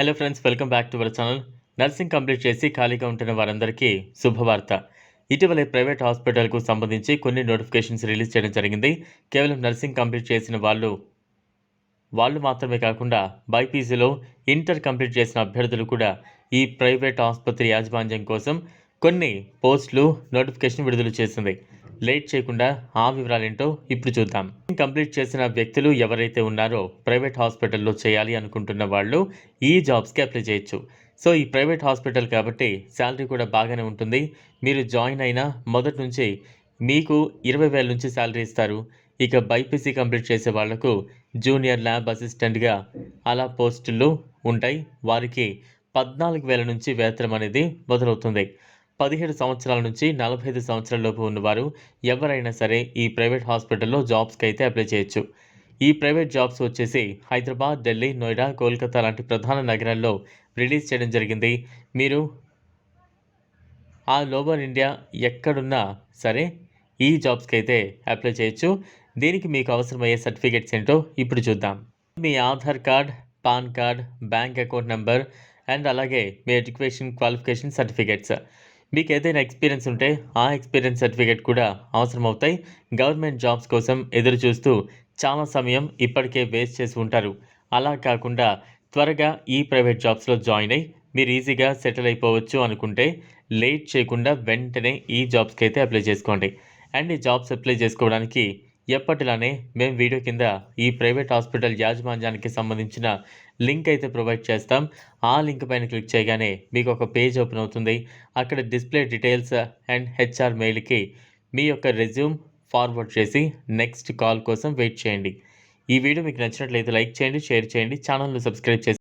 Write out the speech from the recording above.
Hello friends welcome back to our channel nursing complete చేసి ఖాళీగా ఉంటున్న వారందరికీ శుభవార్త. ఇటీవలే ప్రైవేట్ హాస్పిటల్కు సంబంధించి కొన్ని నోటిఫికేషన్స్ రిలీజ్ చేయడం జరిగింది. కేవలం నర్సింగ్ కంప్లీట్ చేసిన వాళ్ళు వాళ్ళు మాత్రమే కాకుండా బైపీసీలో ఇంటర్ కంప్లీట్ చేసిన అభ్యర్థులు కూడా ఈ ప్రైవేట్ ఆసుపత్రి యాజమాన్యం కోసం కొన్ని పోస్టులు నోటిఫికేషన్ విడుదల చేసింది. లేట్ చేయకుండా ఆ వివరాలేంటో ఇప్పుడు చూద్దాం. కంప్లీట్ చేసిన వ్యక్తులు ఎవరైతే ఉన్నారో ప్రైవేట్ హాస్పిటల్లో చేయాలి అనుకుంటున్న వాళ్ళు ఈ జాబ్స్కి అప్లై చేయొచ్చు. సో ఈ ప్రైవేట్ హాస్పిటల్ కాబట్టి శాలరీ కూడా బాగానే ఉంటుంది. మీరు జాయిన్ అయిన మొదటి నుంచి మీకు ఇరవై వేల నుంచి శాలరీ ఇస్తారు. ఇక బైపీసీ కంప్లీట్ చేసే వాళ్ళకు జూనియర్ ల్యాబ్ అసిస్టెంట్గా అలా పోస్టులు ఉంటాయి. వారికి పద్నాలుగు వేల నుంచి వేతనం అనేది మొదలవుతుంది. పదిహేడు సంవత్సరాల నుంచి నలభై ఐదు సంవత్సరాల లోపు ఉన్నవారు ఎవరైనా సరే ఈ ప్రైవేట్ హాస్పిటల్లో జాబ్స్కి అయితే అప్లై చేయొచ్చు. ఈ ప్రైవేట్ జాబ్స్ వచ్చేసి హైదరాబాద్ ఢిల్లీ నోయిడా కోల్కతా లాంటి ప్రధాన నగరాల్లో రిలీజ్ చేయడం జరిగింది. మీరు ఆ లోబర్ ఇండియా ఎక్కడున్నా సరే ఈ జాబ్స్కి అయితే అప్లై చేయొచ్చు. దీనికి మీకు అవసరమయ్యే సర్టిఫికేట్స్ ఏంటో ఇప్పుడు చూద్దాం. మీ Aadhaar card PAN card bank account number and అలాగే మీ ఎడ్యుకేషన్ క్వాలిఫికేషన్ సర్టిఫికేట్స్. మీకు ఏదైనా ఎక్స్పీరియన్స్ ఉంటే ఆ ఎక్స్పీరియన్స్ సర్టిఫికేట్ కూడా అవసరం అవుతాయి గవర్నమెంట్ జాబ్స్ కోసం ఎదురు చూస్తూ చాలా సమయం ఇప్పటికే వేస్ట్ చేసి ఉంటారు. అలా కాకుండా త్వరగా ఈ ప్రైవేట్ జాబ్స్లో జాయిన్ అయ్యి మీరు ఈజీగా సెటిల్ అయిపోవచ్చు అనుకుంటే లేట్ చేయకుండా వెంటనే ఈ జాబ్స్కి అయితే అప్లై చేసుకోండి. అండ్ ఈ జాబ్స్ అప్లై చేసుకోవడానికి ఎప్పటిలానే మేము వీడియో కింద ఈ ప్రైవేట్ హాస్పిటల్ యాజమాన్యానికి సంబంధించిన లింక్ అయితే ప్రొవైడ్ చేస్తాం. ఆ లింక్ పైన క్లిక్ చేయగానే మీకు ఒక పేజ్ ఓపెన్ అవుతుంది. అక్కడ డిస్ప్లే డీటెయిల్స్ అండ్ హెచ్ఆర్ మెయిల్కి మీ యొక్క రెజ్యూమ్ ఫార్వర్డ్ చేసి నెక్స్ట్ కాల్ కోసం వెయిట్ చేయండి. ఈ వీడియో మీకు నచ్చినట్లయితే లైక్ చేయండి షేర్ చేయండి ఛానల్ను సబ్స్క్రైబ్ చేసి